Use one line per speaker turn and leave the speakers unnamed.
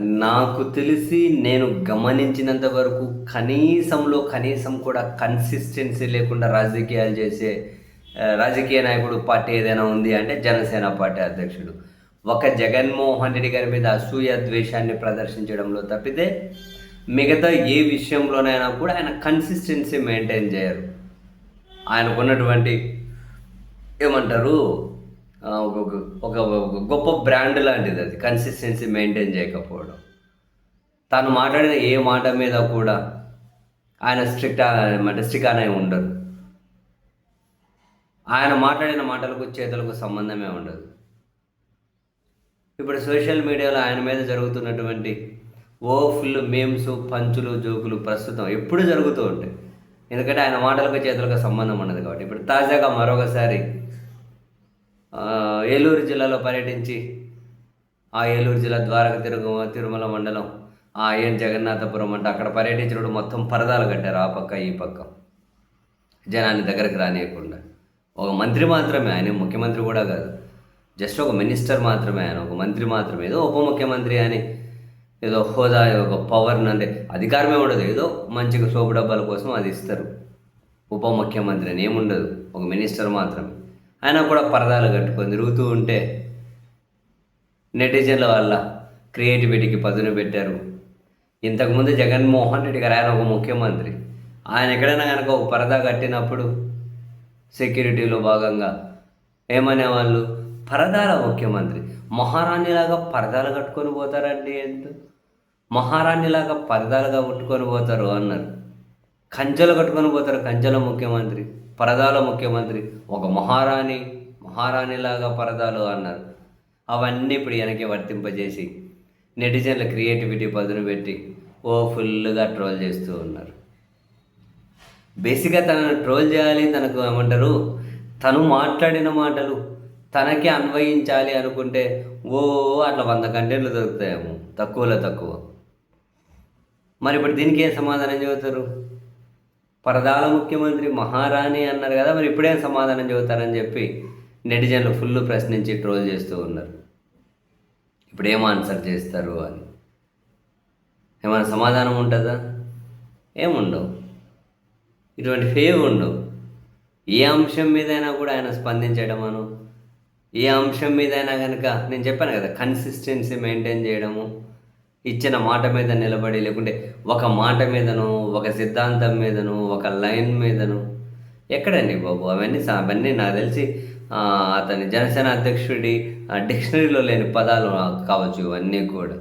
నాకు తెలిసి నేను గమనించినంత వరకు కనీసంలో కనీసం కూడా కన్సిస్టెన్సీ లేకుండా రాజకీయాలు చేసే రాజకీయ నాయకుడు పార్టీ ఏదైనా ఉంది అంటే జనసేన పార్టీ అధ్యక్షుడు. ఒక జగన్మోహన్ రెడ్డి గారి మీద అసూయ ద్వేషాన్ని ప్రదర్శించడంలో తప్పితే మిగతా ఏ విషయంలోనైనా కూడా ఆయన కన్సిస్టెన్సీ మెయింటైన్ చేయరు. ఆయనకున్నటువంటి ఏమంటారు? ఒక ఒక గొప్ప బ్రాండ్ లాంటిది అది. కన్సిస్టెన్సీ మెయింటైన్ చేయకపోవడం. తను మాట్లాడిన ఏ మాట మీద కూడా ఆయన స్ట్రిక్ట్ అంటే స్ట్రిక్ అనే ఉండదు ఆయన మాట్లాడిన మాటలకు చేతులకు సంబంధమే ఉండదు. ఇప్పుడు సోషల్ మీడియాలో ఆయన మీద జరుగుతున్నటువంటి ఓ ఫుల్ మేమ్స్ పంచులు జోకులు ప్రస్తుతం ఎప్పుడు జరుగుతూ ఉంటాయి. ఎందుకంటే ఆయన మాటలకు చేతులకు సంబంధం ఉండదు కాబట్టి. ఇప్పుడు తాజాగా మరొకసారి ఏలూరు జిల్లాలో పర్యటించి ఆ ఏలూరు జిల్లా ద్వారక తిరుగు తిరుమల మండలం ఆ ఏం జగన్నాథపురం అంటే అక్కడ పర్యటించినప్పుడు మొత్తం పరదాలు కట్టారు ఆ పక్క ఈ పక్క. జనాన్ని దగ్గరికి రానియకుండా. ఒక మంత్రి మాత్రమే ఆయన ముఖ్యమంత్రి కూడా కాదు. జస్ట్ ఒక మినిస్టర్ మాత్రమే ఆయన ఒక మంత్రి మాత్రమే. ఏదో ఉప ముఖ్యమంత్రి అని ఏదో హోదా ఒక పవర్ అంటే అధికారమే ఉండదు. ఏదో మంచిగా సోపు డబ్బాల కోసం అది ఇస్తారు. ఉప ముఖ్యమంత్రి అని ఏముండదు. ఒక మినిస్టర్ మాత్రమే. ఆయన కూడా పరదాలు కట్టుకొని తిరుగుతూ ఉంటే నెటిజన్ల వల్ల క్రియేటివిటీకి పదును పెట్టారు. ఇంతకుముందు జగన్మోహన్ రెడ్డి గారు ఆయన ఒక ముఖ్యమంత్రి. ఆయన ఎక్కడైనా కనుక ఒక పరదా కట్టినప్పుడు సెక్యూరిటీలో భాగంగా ఏమనేవాళ్ళు? పరదాల ముఖ్యమంత్రి. మహారాణిలాగా పరదాలు కట్టుకొని పోతారండి ఎంత మహారాణిలాగా పరదాలుగా కట్టుకొని పోతారు అన్నారు. కంచెలు కట్టుకొని పోతారు కంచెల ముఖ్యమంత్రి. పరదాల ముఖ్యమంత్రి ఒక మహారాణి మహారాణిలాగా పరదాలు అన్నారు. అవన్నీ ఇప్పుడు వెనక్కి వర్తింపజేసి నెటిజన్ల క్రియేటివిటీ పదును పెట్టి ఓ ఫుల్గా ట్రోల్ చేస్తూ ఉన్నారు. బేసిక్గా తనను ట్రోల్ చేయాలి తనకు ఏమంటారు తను మాట్లాడిన మాటలు తనకి అన్వయించాలి అనుకుంటే ఓ అట్లా వంద కంటెంట్లు దొరుకుతాయేమో తక్కువలో తక్కువ. మరి ఇప్పుడు దీనికి ఏం సమాధానం చెబుతారు? పరదాల ముఖ్యమంత్రి మహారాణి అన్నారు కదా మరి ఇప్పుడేం సమాధానం చెబుతారని చెప్పి నెటిజన్లు ఫుల్ ప్రశ్నించి ట్రోల్ చేస్తూ ఉన్నారు. ఇప్పుడు ఏం ఆన్సర్ చేస్తారు అని. ఏమైనా సమాధానం ఉంటుందా? ఏముండవు. ఇటువంటి ఫేవ్ ఉండవు. ఏ అంశం మీదైనా కూడా ఆయన స్పందించడమను ఏ అంశం మీదైనా కనుక నేను చెప్పాను కదా కన్సిస్టెన్సీ మెయింటైన్ చేయడము ఇచ్చిన మాట మీద నిలబడి లేకుంటే ఒక మాట మీదను ఒక సిద్ధాంతం మీదను ఒక లైన్ మీదను. ఎక్కడండి బాబు? అవన్నీ అవన్నీ నాకు తెలిసి అతని జనసేన అధ్యక్షుడి డిక్షనరీలో లేని పదాలు కావచ్చు ఇవన్నీ కూడా.